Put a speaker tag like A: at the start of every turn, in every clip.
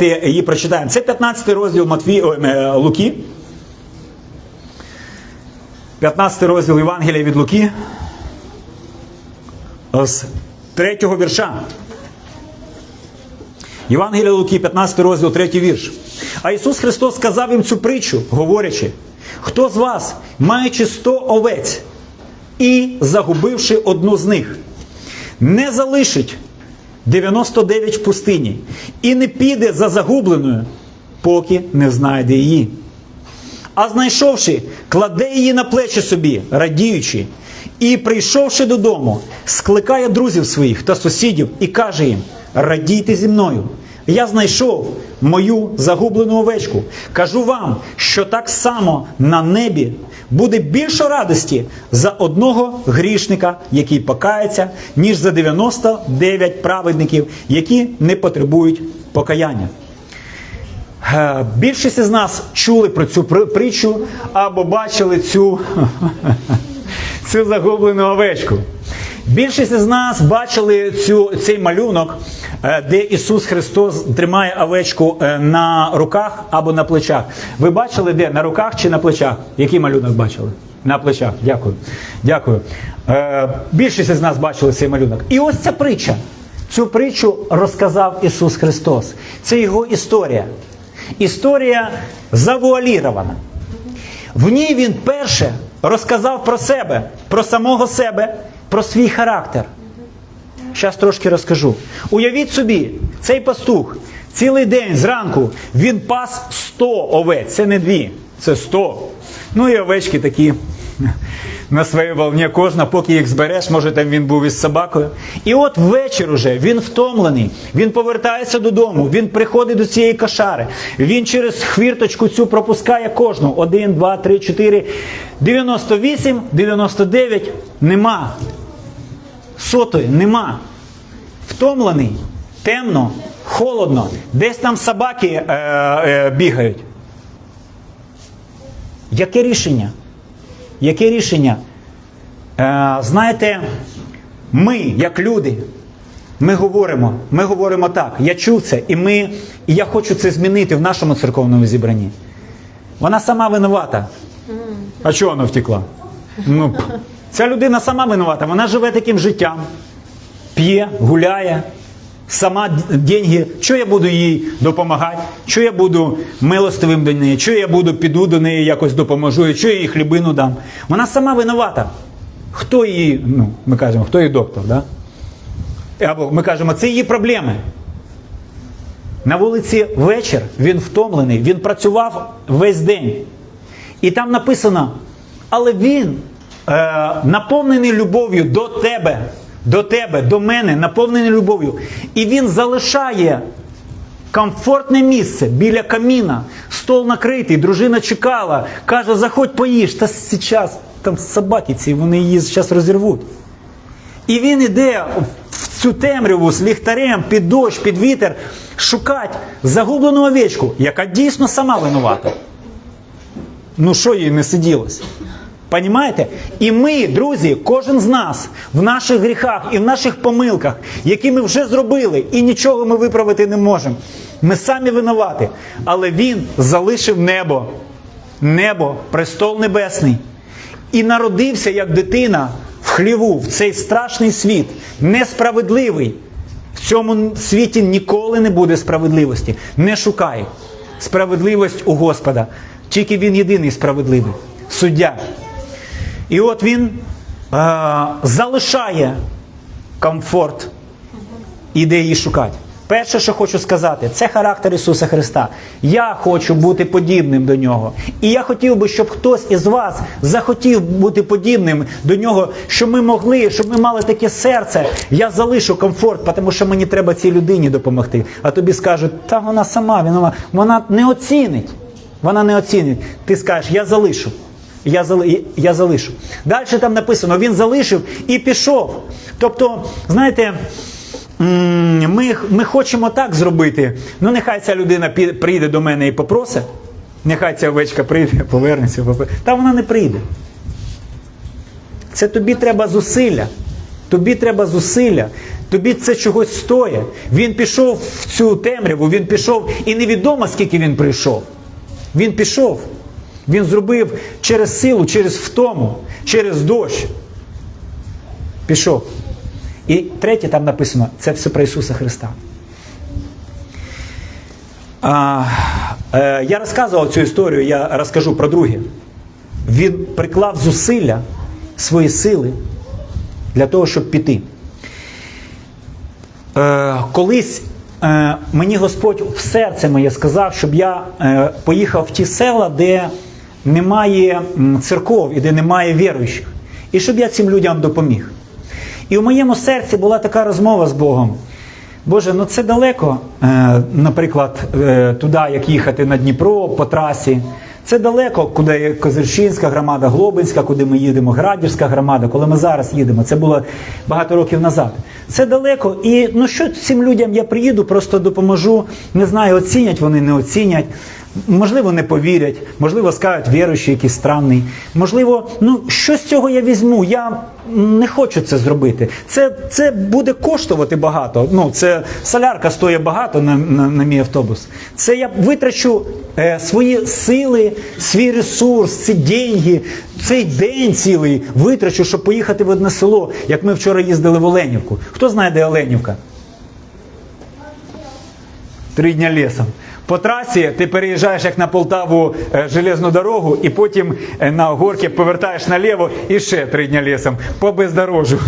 A: її прочитаємо. Це 15 розділ Матві... е, Луки. 15 розділ Євангелія від Луки. З третього вірша. Євангелія Луки, 15 розділ, 3 вірш. А Ісус Христос сказав їм цю притчу, говорячи: хто з вас, маючи 100 овець і загубивши одну з них, не залишить 99 в пустині і не піде за загубленою, поки не знайде її. А знайшовши, кладе її на плечі собі, радіючи, і, прийшовши додому, скликає друзів своїх та сусідів і каже їм: Радійте зі мною. Я знайшов мою загублену овечку. Кажу вам, що так само на небі буде більше радості за одного грішника, який покається, ніж за 99 праведників, які не потребують покаяння. Е, Більшість із нас чули про цю при- притчу або бачили цю, цю загублену овечку. Більшість із нас бачили цю, цей малюнок, е, де Ісус Христос тримає овечку е, на руках або на плечах. Ви бачили де? На руках чи на плечах? Який малюнок бачили? На плечах. Дякую. Дякую. Е, Більшість із нас бачили цей малюнок. І ось ця притча. Цю притчу розказав Ісус Христос. Це його історія. Історія завуалірована. В ній він перше розказав про себе, про самого себе, про свій характер. Зараз трошки розкажу. Уявіть собі, цей пастух цілий день зранку він пас 100 овець. Це не дві, це 100. Ну і овечки такі на своїй волні кожна, поки їх збереш, може там він був із собакою. І от ввечір уже він втомлений, він повертається додому, він приходить до цієї кошари. Він через хвірточку цю пропускає кожну. Один, два, три, чотири, 98, 99 нема. Сотої нема. Втомлений, темно, холодно, десь там собаки е, е, бігають. Яке рішення? Яке рішення? Е, знаєте, ми, як люди, ми говоримо, ми говоримо так. Я чув це, і ми, і я хочу це змінити в нашому церковному зібранні. Вона сама винувата. А чого вона втекла? Ну, ця людина сама винувата. Вона живе таким життям, п'є, гуляє, сама деньги. Що я буду їй допомагати? Що я буду милостивим до неї? Що я буду піду до неї якось допоможу? Що я їй хлібину дам? Вона сама винувата. Хто її, ну, ми кажемо, хто її доктор, да? Або ми кажемо, це її проблеми. На вулиці вечір він втомлений, він працював весь день. І там написано, але він е, наповнений любов'ю до тебе, до тебе, до мене, наповнений любов'ю. І він залишає комфортне місце біля каміна, стол накритий, дружина чекала, каже, заходь поїж, та зараз там собаки ці, вони її зараз розірвуть. І він іде в цю темряву з ліхтарем під дощ, під вітер, шукати загублену овечку, яка дійсно сама винувата. Ну що їй не сиділось? Понімаєте? І ми, друзі, кожен з нас в наших гріхах і в наших помилках, які ми вже зробили, і нічого ми виправити не можемо. Ми самі винуваті. Але він залишив небо, небо, престол небесний, і народився як дитина в хліву, в цей страшний світ, несправедливий. В цьому світі ніколи не буде справедливості. Не шукай. Справедливість у Господа. Тільки він єдиний справедливий суддя. І от він е, залишає комфорт, іде її шукати. Перше, що хочу сказати, це характер Ісуса Христа. Я хочу бути подібним до нього. І я хотів би, щоб хтось із вас захотів бути подібним до нього, щоб ми могли, щоб ми мали таке серце. Я залишу комфорт, тому що мені треба цій людині допомогти. А тобі скажуть, та вона сама, вона, вона не оцінить. Вона не оцінить. Ти скажеш, я залишу. Я, я залишу. Далі там написано, він залишив і пішов. Тобто, знаєте, ми, ми хочемо так зробити. Ну, нехай ця людина прийде до мене і попросить. Нехай ця овечка прийде, повернеться. попро- Та вона не прийде. Це тобі треба зусилля. Тобі треба зусилля, тобі це чогось стоїть. Він пішов в цю темряву, він пішов, і невідомо, скільки він прийшов. Він пішов. Він зробив через силу, через втому, через дощ. Пішов. І третє там написано: це все про Ісуса Христа. А, е, я розказував цю історію, я розкажу про друге. Він приклав зусилля, свої сили для того, щоб піти. Е, колись е, мені Господь в серце моє сказав, щоб я е, поїхав в ті села, де немає церков і де немає віруючих. І щоб я цим людям допоміг. І в моєму серці була така розмова з Богом. Боже, ну це далеко, е, наприклад, е, туди, як їхати на Дніпро по трасі. Це далеко, куди є громада, Глобинська, куди ми їдемо, Градівська громада, коли ми зараз їдемо. Це було багато років назад. Це далеко. І ну що цим людям я приїду, просто допоможу. Не знаю, оцінять вони, не оцінять. Можливо, не повірять, можливо, скажуть віруючий якийсь странний. Можливо, ну що з цього я візьму? Я не хочу це зробити. Це, це буде коштувати багато. Ну, це солярка стоїть багато на, на, на мій автобус. Це я витрачу е, свої сили, свій ресурс, ці деньги, цей день цілий витрачу, щоб поїхати в одне село, як ми вчора їздили в Оленівку. Хто знає, де Оленівка? Три дня лісом. По трасі ти переїжджаєш як на Полтаву е, железну дорогу, і потім е, на горки повертаєш наліво і ще три дня лісом по бездорожжю.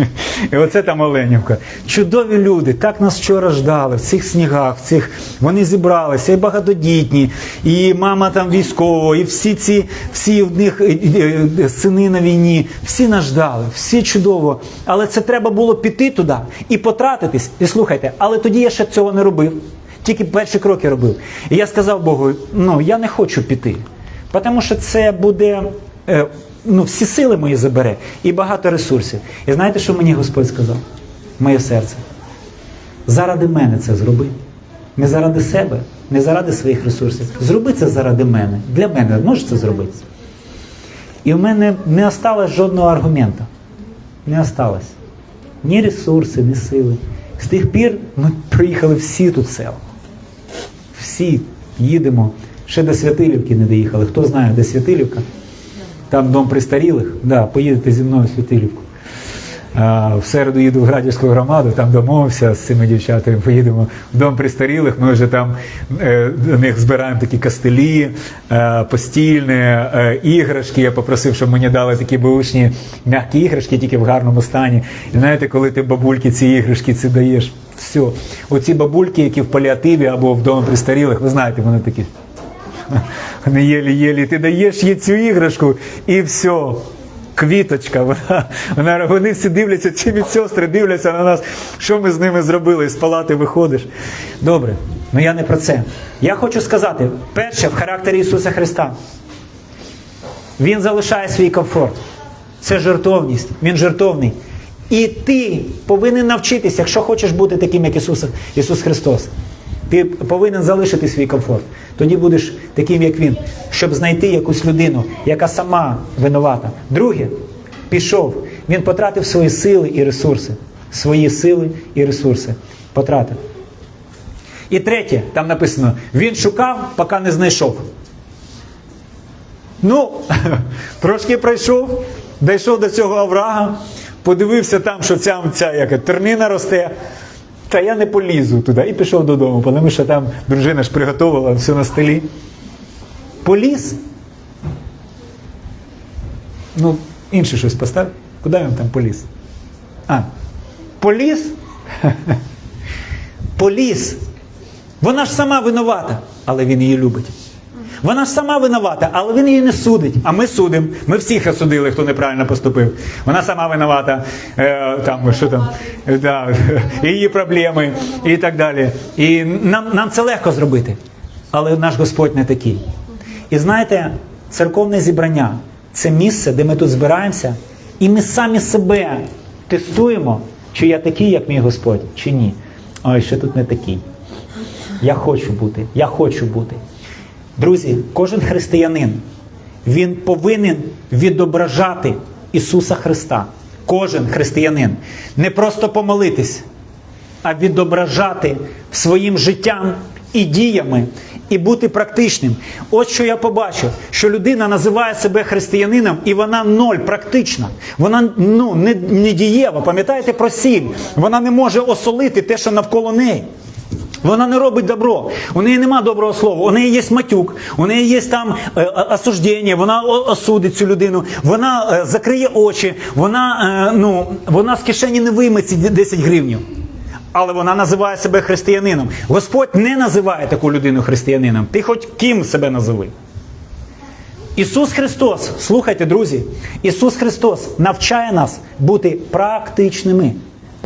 A: І оце там Оленівка. Чудові люди, так нас вчора ждали в цих снігах, в цих вони зібралися, і багатодітні, і мама там військова, і всі ці всі в них е, сини на війні, всі нас ждали, всі чудово. Але це треба було піти туди і потратитись. І слухайте, але тоді я ще цього не робив. Тільки перші кроки робив. І я сказав Богу: ну я не хочу піти, тому що це буде. е, Ну, всі сили мої забере і багато ресурсів. І знаєте, що мені Господь сказав? Моє серце. Заради мене це зроби. Не заради себе, не заради своїх ресурсів. Зроби це заради мене. Для мене можеш це зробити. І в мене не осталось жодного аргумента. Не осталось. Ні ресурси, ні сили. З тих пір ми приїхали всі тут села. Всі їдемо. Ще до Святилівки не доїхали. Хто знає, де Святилівка? Там дом престарілих. Да, поїдете зі мною в Святилівку. В середу їду в Градівську громаду, там домовився з цими дівчатами. Поїдемо в дом престарілих. Ми вже там е, до них збираємо такі кастелі, е, постільні, е, іграшки. Я попросив, щоб мені дали такі бушні м'які іграшки, тільки в гарному стані. І знаєте, коли ти бабульки ці іграшки ці даєш, все. Оці бабульки, які в паліативі або в домі престарілих, ви знаєте, вони такі. Не єлі-єлі, ти даєш їй цю іграшку і все. Квіточка, вона, вона, вони всі дивляться, ці медсестри дивляться на нас, що ми з ними зробили, з палати виходиш. Добре, ну я не про це. Я хочу сказати, перше, в характері Ісуса Христа. Він залишає свій комфорт. Це жертовність, він жертовний. І ти повинен навчитися, якщо хочеш бути таким, як Ісус, Ісус Христос. Ти повинен залишити свій комфорт. Тоді будеш таким, як він, щоб знайти якусь людину, яка сама винувата. Друге, пішов. Він потратив свої сили і ресурси. Свої сили і ресурси. Потратив. І третє, там написано: він шукав, поки не знайшов. Ну, трошки пройшов, дійшов до цього оврага, подивився там, що ця, ця яка, тернина росте. Та я не полізу туди і пішов додому, тому що там дружина ж приготувала все на столі. Поліз. Ну, інше щось постав. Куди він там поліз? А, поліз? Поліз. Вона ж сама винувата, але він її любить. Вона ж сама винувата, але він її не судить. А ми судимо. Ми всіх осудили, хто неправильно поступив. Вона сама винувата, е, там, що там, да, її проблеми і так далі. І нам, нам це легко зробити. Але наш Господь не такий. І знаєте, церковне зібрання це місце, де ми тут збираємося, і ми самі себе тестуємо, чи я такий, як мій Господь, чи ні. Ой, ще тут не такий. Я хочу бути, я хочу бути. Друзі, кожен християнин він повинен відображати Ісуса Христа. кожен християнин, не просто помолитись, а відображати своїм життям і діями, і бути практичним. От що я побачив, що людина називає себе християнином, і вона ноль практична. Вона ну, не, не дієва. Пам'ятаєте про сіль? Вона не може осолити те, що навколо неї. Вона не робить добро. У неї нема доброго слова. У неї є матюк, у неї є там е, е, осуждення, вона осудить цю людину, вона е, закриє очі, вона, ну, вона з кишені не вийме ці 10 гривнів. Але вона називає себе християнином. Господь не називає таку людину християнином. Ти хоч ким себе назови. Ісус Христос, слухайте, друзі, Ісус Христос навчає нас бути практичними,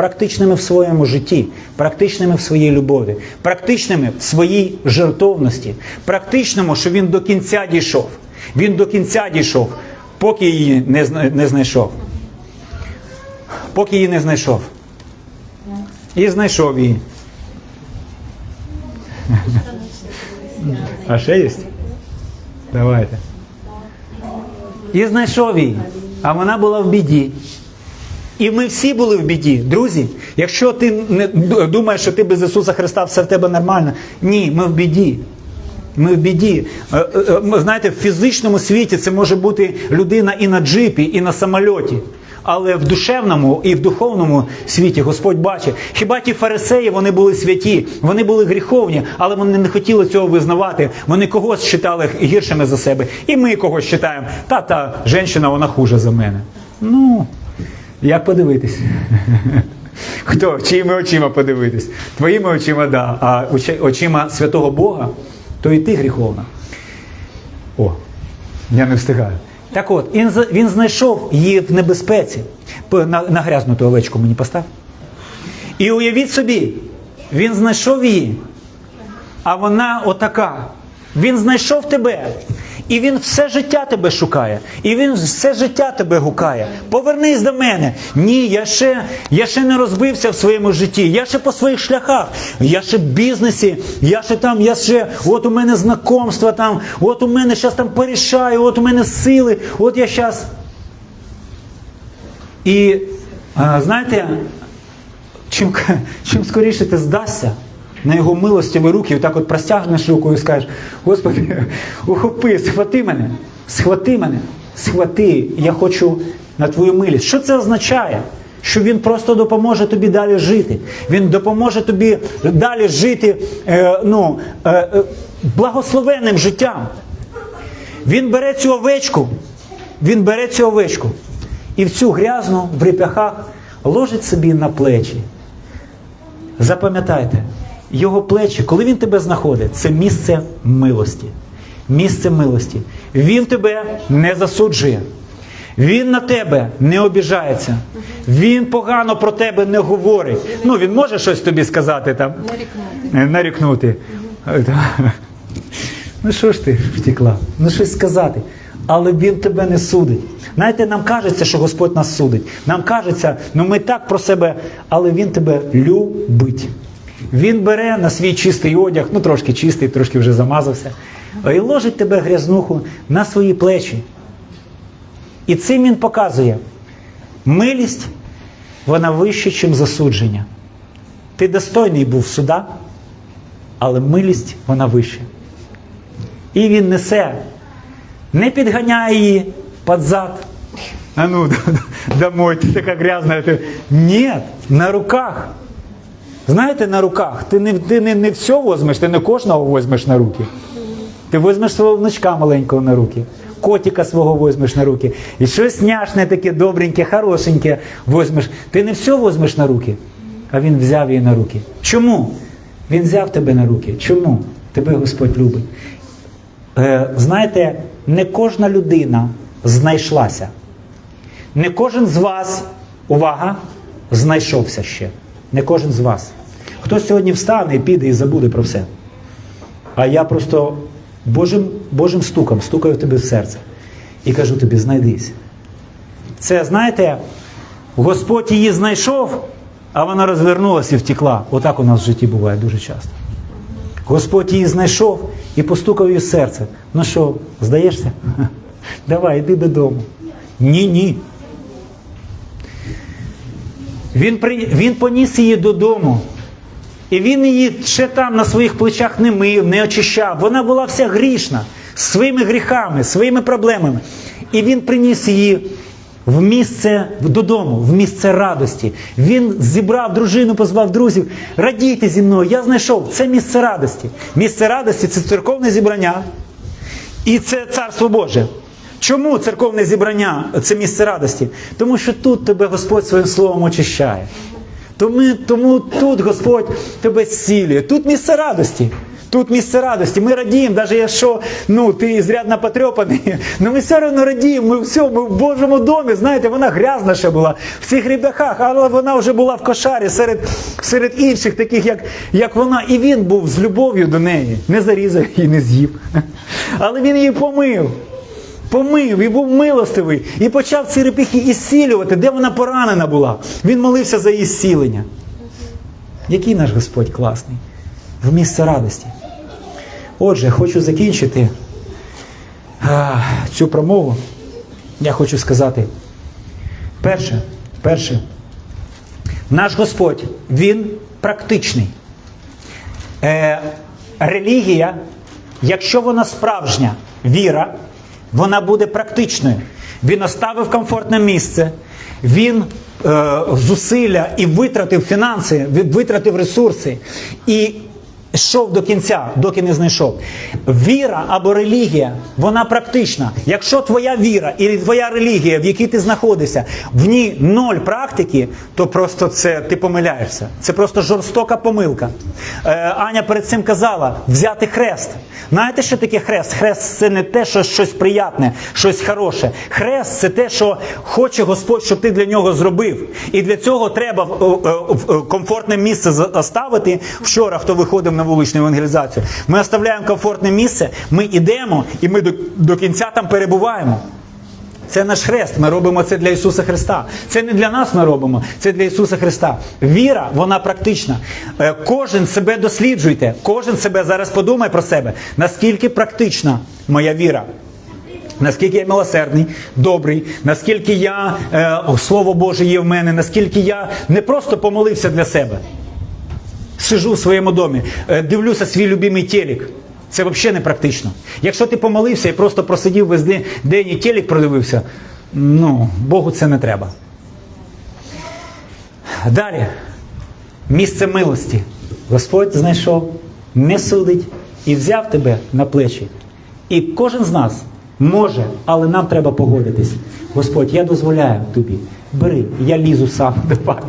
A: практичними в своєму житті, практичними в своїй любові, практичними в своїй жертовності, практичному, що Він до кінця дійшов. Він до кінця дійшов, поки її не, не знайшов. Поки її не знайшов. І знайшов її. А ще є? Давайте. І знайшов її, а вона була в біді. І ми всі були в біді, друзі. Якщо ти не думаєш, що ти без Ісуса Христа все в тебе нормально, ні, ми в біді. Ми в біді. Е, е, е, Знаєте, в фізичному світі це може бути людина і на джипі, і на самольоті. Але в душевному і в духовному світі Господь бачить. Хіба ті фарисеї вони були святі, вони були гріховні, але вони не хотіли цього визнавати. Вони когось вважали гіршими за себе. І ми когось вважаємо, та та жінка, вона хуже за мене. Ну, як подивитись? Хто? Чиїми очима подивитись? Твоїми очима, да. А очима святого Бога, то і ти гріховна. О, я не встигаю. Так от, він, він знайшов її в небезпеці. На, на грязну ту овечку мені постав. І уявіть собі, він знайшов її, а вона отака. Він знайшов тебе. І він все життя тебе шукає. І він все життя тебе гукає. Повернись до мене. Ні, я ще, я ще не розбився в своєму житті. Я ще по своїх шляхах. Я ще в бізнесі. Я ще там, я ще, от у мене знакомства там, от у мене зараз там порішаю, от у мене сили, от я зараз. І а, знаєте, чим, чим скоріше ти здасться на його милостиві руки, так от простягнеш руку і скажеш, Господи, ухопи, схвати мене, схвати мене, схвати, я хочу на твою милість. Що це означає? Що він просто допоможе тобі далі жити. Він допоможе тобі далі жити е, ну, е, е, благословенним життям. Він бере цю овечку, він бере цю овечку і в цю грязну в реп'яхах ложить собі на плечі. Запам'ятайте, його плечі, коли він тебе знаходить, це місце милості. Місце милості. Він тебе не засуджує. Він на тебе не обіжається. Він погано про тебе не говорить. Ну, він може щось тобі сказати там. Нарікнути. Нарікнути. Ну що ж ти втекла? Ну щось сказати. Але він тебе не судить. Знаєте, нам кажеться, що Господь нас судить. Нам кажеться, ну ми так про себе, але він тебе любить. Він бере на свій чистий одяг, ну трошки чистий, трошки вже замазався, і ложить тебе грязнуху на свої плечі. І цим він показує, милість, вона вища, ніж засудження. Ти достойний був суда, але милість вона вища. І він несе, не підганяє її під зад. А ну, домой, ти така грязна. Ні, на руках. Знаєте, на руках. Ти не, ти не, не все возьмеш, ти не кожного возьмеш на руки. Ти візьмеш свого внучка маленького на руки, котика свого візьмеш на руки. І щось няшне таке, добреньке, хорошеньке візьмеш. Ти не все візьмеш на руки, а він взяв її на руки. Чому? Він взяв тебе на руки. Чому? Тебе Господь любить. Е, знаєте, не кожна людина знайшлася. Не кожен з вас, увага, знайшовся ще. Не кожен з вас. Хтось сьогодні встане і піде і забуде про все. А я просто Божим, Божим стуком стукаю тебе в серце і кажу тобі, знайдись. Це, знаєте, Господь її знайшов, а вона розвернулася і втекла. Отак у нас в житті буває дуже часто. Господь її знайшов і постукав її в серце. Ну що, здаєшся? Давай, йди додому. Ні, ні. Він, при... він поніс її додому. І він її ще там на своїх плечах не мив, не очищав. Вона була вся грішна, своїми гріхами, своїми проблемами. І він приніс її в місце додому, в місце радості. Він зібрав дружину, позвав друзів. Радійте зі мною, я знайшов це місце радості. Місце радості це церковне зібрання, і це царство Боже. Чому церковне зібрання це місце радості? Тому що тут тебе Господь своїм словом очищає. Тому, тому тут Господь тебе зцілює. Тут місце радості. Тут місце радості. Ми радіємо, навіть якщо ну, ти зрядно потрьопаний, але ми все одно радіємо. Ми все, ми в Божому домі. Знаєте, вона грязна ще була в цих ріб'яках, але вона вже була в кошарі серед, серед інших, таких, як, як вона. І він був з любов'ю до неї. Не зарізав її, не з'їв. Але він її помив помив і був милостивий, і почав ці репіхи ісцілювати, де вона поранена була. Він молився за її зцілення. Який наш Господь класний в місце радості. Отже, хочу закінчити а, цю промову. Я хочу сказати: перше, перше, наш Господь, Він практичний. Е, релігія, якщо вона справжня віра, вона буде практичною. Він оставив комфортне місце, він е, зусилля і витратив фінанси, витратив ресурси і йшов до кінця, доки не знайшов. Віра або релігія, вона практична. Якщо твоя віра і твоя релігія, в якій ти знаходишся, в ній ноль практики, то просто це ти помиляєшся. Це просто жорстока помилка. Е, Аня перед цим казала взяти хрест. Знаєте, що таке хрест? Хрест це не те, що щось приятне, щось хороше. Хрест це те, що хоче Господь, щоб ти для нього зробив. І для цього треба е, е, комфортне місце оставити. Вчора, хто виходив на вуличну евангелізацію, ми оставляємо комфортне місце, ми йдемо і ми до, до кінця там перебуваємо. Це наш хрест. Ми робимо це для Ісуса Христа. Це не для нас ми робимо, це для Ісуса Христа. Віра, вона практична. Е, Кожен себе досліджуйте, кожен себе зараз подумає про себе, наскільки практична моя віра. Наскільки я милосердний, добрий, наскільки я е, Слово Боже є в мене, наскільки я не просто помолився для себе. Сижу в своєму домі, е, дивлюся свій любимий телек. Це взагалі не практично. Якщо ти помолився і просто просидів весь день, і телек продивився, ну, Богу це не треба. Далі. Місце милості. Господь знайшов, не судить і взяв тебе на плечі. І кожен з нас може, але нам треба погодитись. Господь, я дозволяю тобі. Бери, я лізу сам. Давай.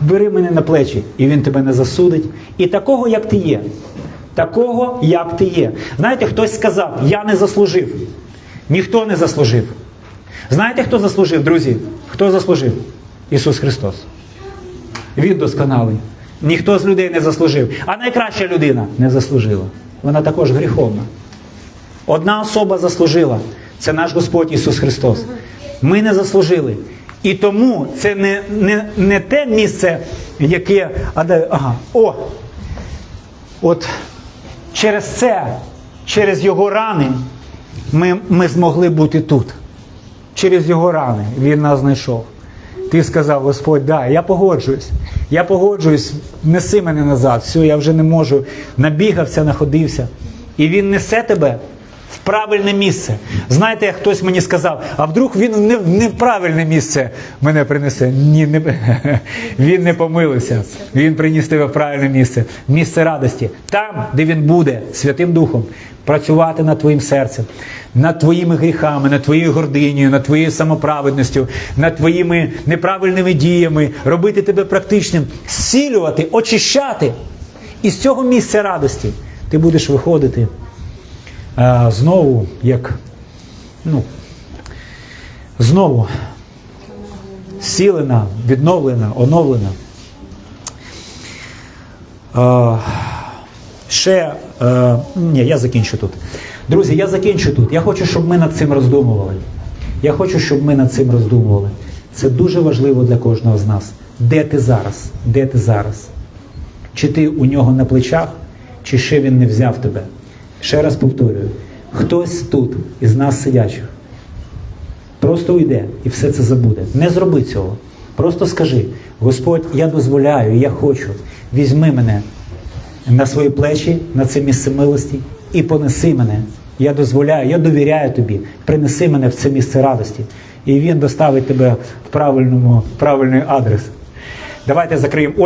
A: Бери мене на плечі, і він тебе не засудить. І такого, як ти є. Такого, як ти є. Знаєте, хтось сказав, я не заслужив. Ніхто не заслужив. Знаєте, хто заслужив, друзі? Хто заслужив? Ісус Христос. Він досконалий. Ніхто з людей не заслужив. А найкраща людина не заслужила. Вона також гріховна. Одна особа заслужила. Це наш Господь Ісус Христос. Ми не заслужили. І тому це не, не, не те місце, яке. А ага, о! От через це, через його рани, ми, ми змогли бути тут. Через його рани він нас знайшов. Ти сказав, Господь, да, я погоджуюсь. Я погоджуюсь, неси мене назад. Все, я вже не можу. Набігався, находився. І він несе тебе в правильне місце. Знаєте, як хтось мені сказав, а вдруг він не, не в правильне місце мене принесе. Ні, не, він не помилився. Він приніс тебе в правильне місце, місце радості. Там, де він буде Святим Духом, працювати над твоїм серцем, над твоїми гріхами, над твоєю гординею, над твоєю самоправедністю, над твоїми неправильними діями, робити тебе практичним, зцілювати, очищати. І з цього місця радості ти будеш виходити знову, як ну, знову зцілена, відновлена, оновлена. Ще ні, я закінчу тут. Друзі, я закінчу тут. Я хочу, щоб ми над цим роздумували. Я хочу, щоб ми над цим роздумували. Це дуже важливо для кожного з нас. Де ти зараз? Де ти зараз? Чи ти у нього на плечах, чи ще він не взяв тебе? Ще раз повторюю: хтось тут із нас сидячих просто уйде і все це забуде. Не зроби цього. Просто скажи: Господь, я дозволяю, я хочу, візьми мене на свої плечі, на це місце милості і понеси мене. Я дозволяю, я довіряю тобі, принеси мене в це місце радості. І він доставить тебе в правильному, в правильний адрес. Давайте закриємо очі.